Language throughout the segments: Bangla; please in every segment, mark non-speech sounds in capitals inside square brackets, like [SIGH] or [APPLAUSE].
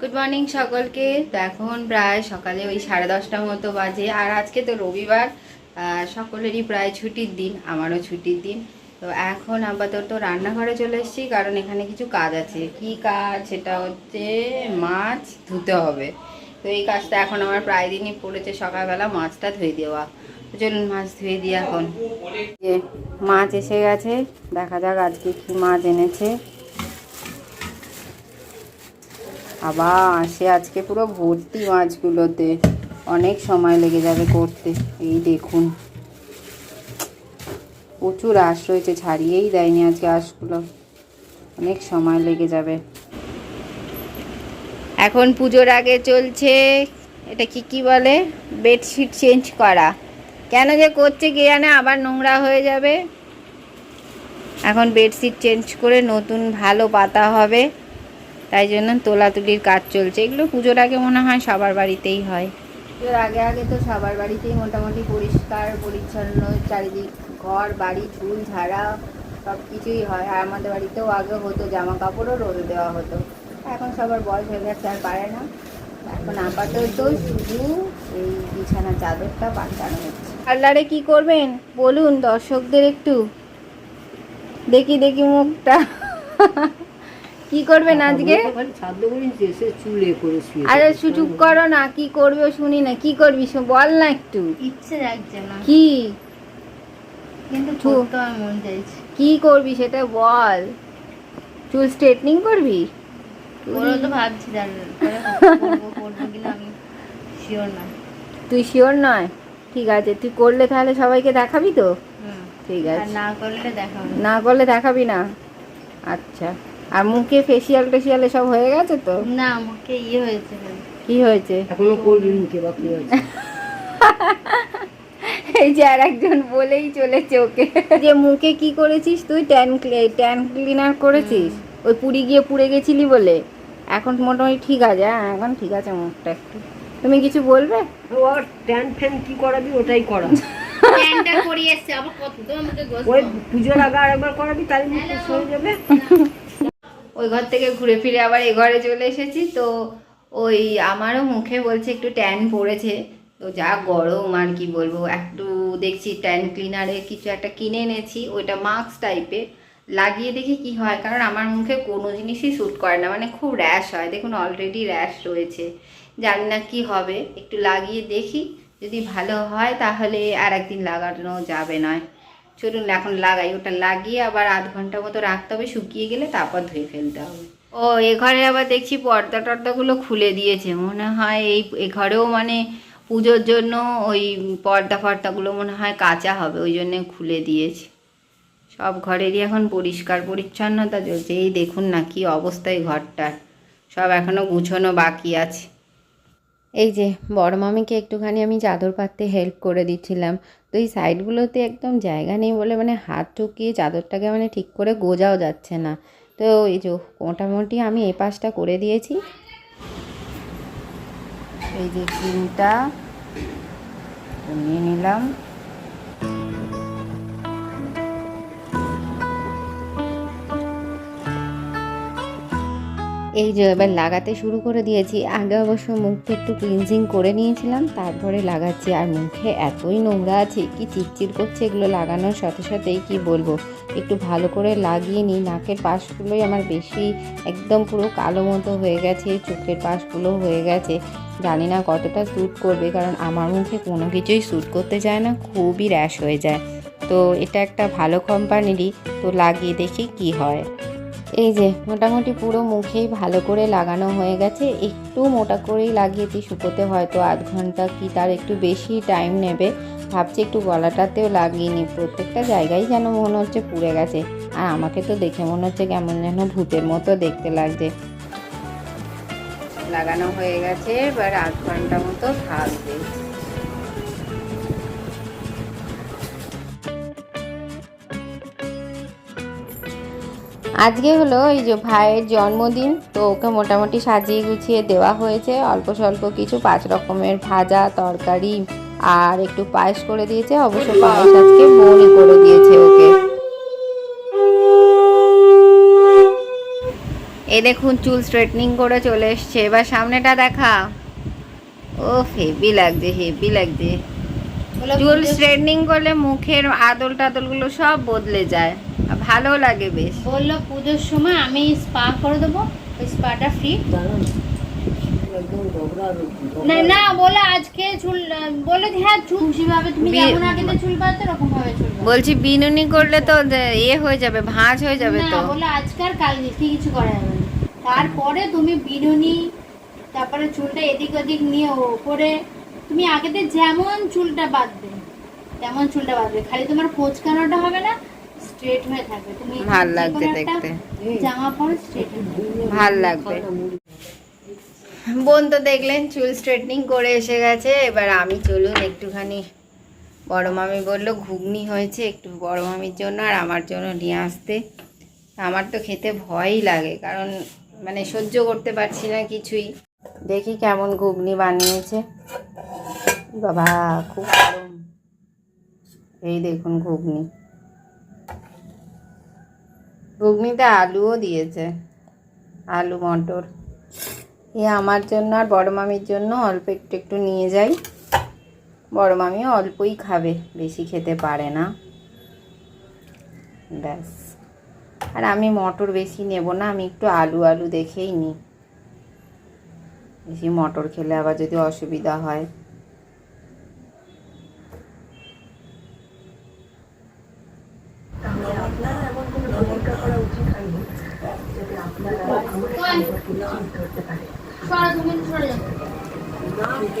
গুড মর্নিং সকলকে। তো এখন প্রায় সকালে ওই সাড়ে দশটার মতো বাজে। আর আজকে তো রবিবার সকলেরই প্রায় ছুটির দিন, আমারও ছুটির দিন। তো এখন আপাতত রান্নাঘরে চলে এসেছি, কারণ এখানে কিছু কাজ আছে। কি কাজ? সেটা হচ্ছে মাছ ধুতে হবে। তো এই কাজটা এখন আমার প্রায় দিনই পড়েছে। সকালবেলা মাছটা ধুয়ে দেওয়া। চলুন মাছ ধুয়ে দিই এখন। মাছ এসে গেছে। দেখা যাক আজকে কি মাছ এনেছে। আবার সে আজকে পুরো ভর্তি মাছগুলোতে। অনেক সময় লেগে যাবে করতে। এই দেখুন। প্রচুর আঁশ রয়েছে, ছাড়িয়েই দেয়নি আজকে আঁশগুলো। অনেক সময় লেগে যাবে। এখন পুজোর আগে চলছে, এটা কি কি বলে? বেডশিট চেঞ্জ করা। কেন যে করছে কে জানে, আবার নোংরা হয়ে যাবে। এখন বেডশিট চেঞ্জ করে নতুন ভালো পাতা হবে। তাই জন্য তোলাতুলির কাজ চলছে। এগুলো পুজোর আগে মনে হয় সবার বাড়িতেই হয়। পুজোর আগে আগে তো সবার বাড়িতেই মোটামুটি পরিষ্কার পরিচ্ছন্ন চারিদিক ঘর বাড়ি ঝুল ঝাড়া সব কিছুই হয়। আর আমাদের বাড়িতেও আগে হতো জামা কাপড়ও রোদে দেওয়া হতো। এখন সবার বয়স হয়ে গেছে আর পারে না। এখন আপাতত শুধু এই বিছানা চাদরটা পাল্টানো হচ্ছে। পার্লারে কি করবেন? বলুন দর্শকদের একটু। দেখি দেখি মুখটা। [LAUGHS] কি করবেন আজকে? ছাদ্য করেছি এসে চুলে করে শুয়ে আরে চুপ করো না কি করবে শুনি না কি করবি বল না একটু। ইচ্ছে লাগছে না। কি? কিন্তু মন চাইছে। কি করবি সেটা বল। চুল স্ট্রেটনিং করবি? তো ভাবছি জান করব করব কিনা আমি শিওর না। তুই শিওর নয়? ঠিক আছে তুই করলে তাহলে সবাইকে দেখাবি তো? ঠিক আছে। না করলে দেখাবো না। না করলে দেখাবি না? আচ্ছা। আর মুখে ফেসিয়াল টেসিয়াল সব হয়ে গেছে তো? না মুখে ইয়ে হয়েছে। কি হয়েছে? এখনও করবি মুখে বা কি হয়েছে। [LAUGHS] এই যে আর একজন বলেই চলেছে ওকে। [LAUGHS] যে মুখে কি করেছিস তুই? ট্যান ট্যান ক্লিনার করেছিস? ওই পুরী গিয়ে পুড়ে গেছিলি বলে? এখন মোটামুটি ঠিক আছে। হ্যাঁ এখন ঠিক আছে মুখটা একটু। তুমি কিছু বলবে? ও ট্যান ফ্যান কি করাবি? ওটাই করা। [LAUGHS] প্যান্টটা করিয়ে এসছে আবার কত তো আমাকে ওই পুজোর আগে আরেকবার করাবি তাহলে মুখে সরে যাবে। ওই ঘর থেকে ঘুরে ফিরে আবার এ ঘরে চলে এসেছি। তো ওই আমারও মুখে বলছে একটু ট্যান পড়েছে। তো যা গরম আর কি বলব, একটু দেখছি ট্যান ক্লিনারে কিছু একটা কিনে এনেছি, ওইটা মাস্ক টাইপের লাগিয়ে দেখি কি হয়, কারণ আমার মুখে কোনো জিনিসই শ্যুট করে না মানে খুব র্যাশ হয়। দেখুন অলরেডি র্যাশ রয়েছে। জানি না কি হবে, একটু লাগিয়ে দেখি। যদি ভালো হয় তাহলে আর একদিন লাগানো যাবে নয়। চলুন এখন লাগাই, ওটা লাগিয়ে আবার আধ ঘণ্টা মতো রাখতে হবে, শুকিয়ে গেলে তারপর ধুয়ে ফেলতে হবে। ও, এ ঘরে আবার দেখছি পর্দা টর্দাগুলো খুলে দিয়েছে, মনে হয় এই, এ ঘরেও মানে পুজোর জন্য ওই পর্দা ফর্দাগুলো মনে হয় কাঁচা হবে, ওই জন্য খুলে দিয়েছে। সব ঘরেরই এখন পরিষ্কার পরিচ্ছন্নতা চলছে, এই দেখুন না কি অবস্থায় ঘরটার। সব এখনও গুছোনো বাকি আছে। এই যে, বড় মামিকে একটুখানি আমি চাদর পাততে হেল্প করে দিচ্ছিলাম। তো এই সাইডগুলোতে একদম জায়গা নেই বলে মানে হাত ঠুকিয়ে চাদরটাকে মানে ঠিক করে গোজাও যাচ্ছে না। তো এই যে, মোটামুটি আমি এই পাশটা করে দিয়েছি। এই যে ক্রিমটা নিয়ে নিলাম। এই যে এবার লাগাতে শুরু করে দিয়েছি। আগে অবশ্য মুখটা একটু ক্লিনজিং করে নিয়েছিলাম, তারপরে লাগাচ্ছি। আর মুখে এতই নোংরা আছে, কি চিরচির করছে এগুলো লাগানোর সাথে সাথেই কি বলব? একটু ভালো করে লাগিয়ে নিই। নাকের পাশগুলোই আমার বেশি একদম পুরো কালো মতো হয়ে গেছে, চোখের পাশগুলো হয়ে গেছে। জানি না কতটা স্যুট করবে, কারণ আমার মুখে কোনো কিছুই শ্যুট করতে চায় না, খুবই র্যাশ হয়ে যায়। তো এটা একটা ভালো কোম্পানিরই তো লাগিয়ে দেখি কি হয়। এই যে, মোটামুটি পুরো মুখেই ভালো করে লাগানো হয়ে গেছে। একটু মোটা করেই লাগিয়েছি, শুকোতে হয়তো আধ ঘণ্টা কি তার একটু বেশি টাইম নেবে। ভাবছি একটু গলাটাতেও লাগিয়ে নিই। প্রত্যেকটা জায়গায় যেন মনে হচ্ছে পুড়ে গেছে। আর আমাকে তো দেখে মনে হচ্ছে কেমন যেন ভূতের মতো দেখতে লাগছে। লাগানো হয়ে গেছে, এবার আধ ঘণ্টা মতো থাকবে। আজকে হলো এই যে ভাইয়ের জন্মদিন তো ওকে মোটামুটি সাজিয়ে গুছিয়ে দেওয়া হয়েছে। অল্প স্বল্প কিছু পাঁচ রকমের ভাজা তরকারি আর একটু পায়েস করে দিয়েছে। অবশ্য পায়েস আজকে বোনই করে দিয়েছে ওকে। এ দেখুন চুল স্ট্রেটনিং করে চলে এসছে। এবার সামনেটা দেখা। ও হেভি লাগছে হেভি লাগছে। চুল স্ট্রেটনিং করলে মুখের আদল টাদলগুলো সব বদলে যায়। ভালো লাগে বেশ। বলল পুজোর সময় আমি স্পা করে দেবো ওই স্পাটা ফ্রি না না বলে আজকে চুল বলে যে, হ্যাঁ চুল ভাবে তুমি যেমন আগে চুল পাতো এরকম ভাবে চুল বলছি বিনুনি করলে তো ইয়ে হয়ে যাবে ভাঁজ হয়ে যাবে না তো। বলে আজকাল কাল কি কিছু করা যাবে না। তারপরে তুমি বিনুনি তারপরে চুলটা এদিক ওদিক নিয়ে ওপরে তুমি আগেতে যেমন চুলটা বাঁধবে তেমন চুলটা বাঁধবে খালি তোমার কোচকানোটা হবে না স্ট্রেট হয়ে থাকবে। তুমি ভালো যে লাগছে দেখতে। জামা পরো স্ট্রেট ভালো লাগবে। বোন তো দেখলেন চুল স্ট্রেটনিং করে এসে গেছে। এবার আমি চলুন একটুখানি বড় মামি বলল ঘুগনি হয়েছে একটু বড় মামির জন্য আর আমার জন্য নিয়ে আসতে। আমার তো খেতে ভয়ই লাগে কারণ মানে সহ্য করতে পারছি না কিছুই। দেখি কেমন ঘুগনি বানিয়েছে। বাবা খুব গরম। এই দেখুন ঘুগনি। ঘুগনিতে আলুও দিয়েছে, আলু মটর। এ আমার জন্য আর বড় মামির জন্য অল্প একটু একটু নিয়ে যাই। বড় মামিও অল্পই খাবে, বেশি খেতে পারে না। ব্যাস। আর আমি মটর বেশি নেব না, আমি একটু আলু আলু দেখেই নিই বেশি মটর খেলে আবার যদি অসুবিধা হয়।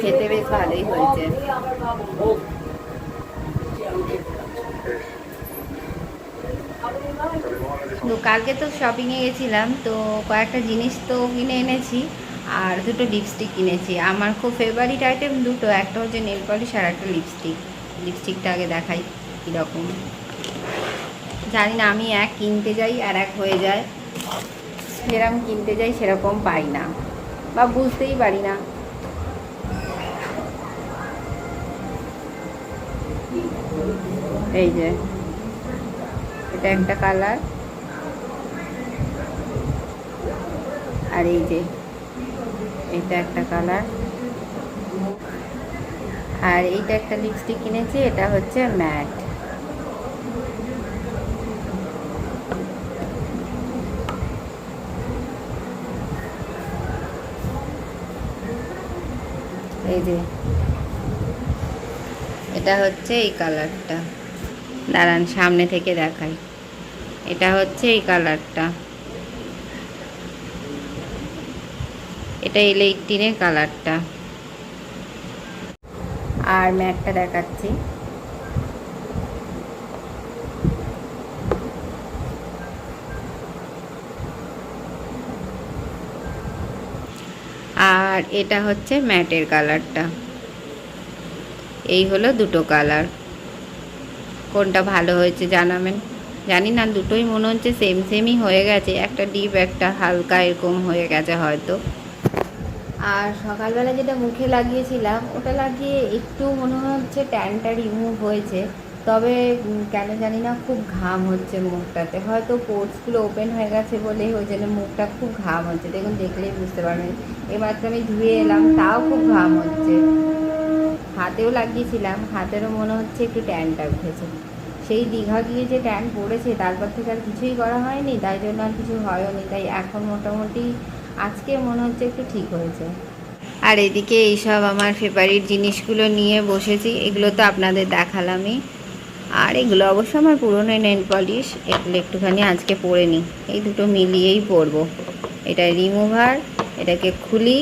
খেতে বেশ ভালোই হয়েছে। তো কালকে তো শপিংয়ে গেছিলাম, তো কয়েকটা জিনিস তো কিনে এনেছি, আর দুটো লিপস্টিক কিনেছি। আমার খুব ফেভারিট আইটেম দুটো, একটা হচ্ছে নেল পলিশ আর একটা লিপস্টিক লিপস্টিকটা আগে দেখাই কীরকম। জানি না, আমি এক কিনতে যাই আর এক হয়ে যায়। যেরকম কিনতে যাই, সেরকম পাই না। বা বুঝতেই পারি না। এই যে, এটা একটা কালার। আর এই যে, এটা একটা কালার। আর এইটা একটা লিপস্টিক কিনেছি, এটা হচ্ছে ম্যাট যে এটা হচ্ছে এই কালারটা। দাঁড়ান, সামনে থেকে দেখাই। এটা হচ্ছে এই কালারটা। এটা এল কালারটা। আর ম্যাটটা দেখাচ্ছি। আর এটা হচ্ছে ম্যাটের কালারটা। এই হলো দুটো কালার। কোনটা ভালো হয়েছে জানাবেন? জানি না, দুটোই মনে হচ্ছে সেম সেমই হয়ে গেছে। একটা ডিপ একটা হালকা, এরকম হয়ে গেছে হয়তো। আর সকালবেলা যেটা মুখে লাগিয়েছিলাম, ওটা লাগিয়ে একটু মনে হচ্ছে ট্যানটা রিমুভ হয়েছে। তবে কেন জানি না খুব ঘাম হচ্ছে মুখটাতে। হয়তো পোর্টসগুলো ওপেন হয়ে গেছে বলে ওই জন্য মুখটা খুব ঘাম হচ্ছে। দেখুন, দেখলেই বুঝতে পারবেন। এবার আমি ধুয়ে এলাম, তাও খুব ঘাম হচ্ছে। হাতেও লাগিয়েছিলাম, হাতেরও মনে হচ্ছে একটু ট্যানটা উঠেছে। সেই দীঘা গিয়ে যে ট্যান পড়েছে, তারপর থেকে আর কিছুই করা হয়নি, তাই জন্য আর কিছু হয়নি তাই এখন মোটামুটি আজকে মনে হচ্ছে একটু ঠিক হয়েছে। আর এদিকে এইসব আমার ফেভারিট জিনিসগুলো নিয়ে বসেছি, এগুলো তো আপনাদের দেখালামই। আর এগুলো অবশ্য আমার পুরনো নেল পলিশ এগুলো একটুখানি আজকে পরে নিই। এই দুটো মিলিয়েই পরবো। এটা রিমুভার এটাকে খুলি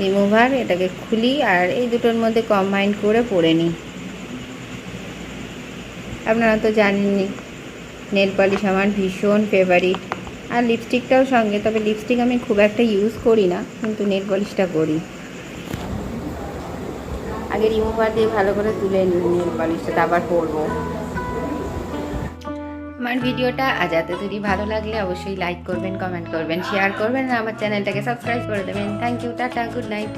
রিমুভার এটাকে খুলি আর এই দুটোর মধ্যে কম্বাইন করে পরে নিই। আপনারা তো জানেনই নেল পলিশ আমার ভীষণ ফেভারিট আর লিপস্টিকটাও সঙ্গে, তবে লিপস্টিক আমি খুব একটা ইউজ করি না, কিন্তু নেল পলিশটা করি। আগে রিমুভার দিয়ে ভালো করে তুলে নিই। নেল পলিশটা তারপর পরবো আমার ভিডিওটা আজ এত যদি ভালো লাগলে অবশ্যই লাইক করবেন কমেন্ট করবেন শেয়ার করবেন আর আমার চ্যানেলটাকে সাবস্ক্রাইব করে দেবেন। Thank you tata good night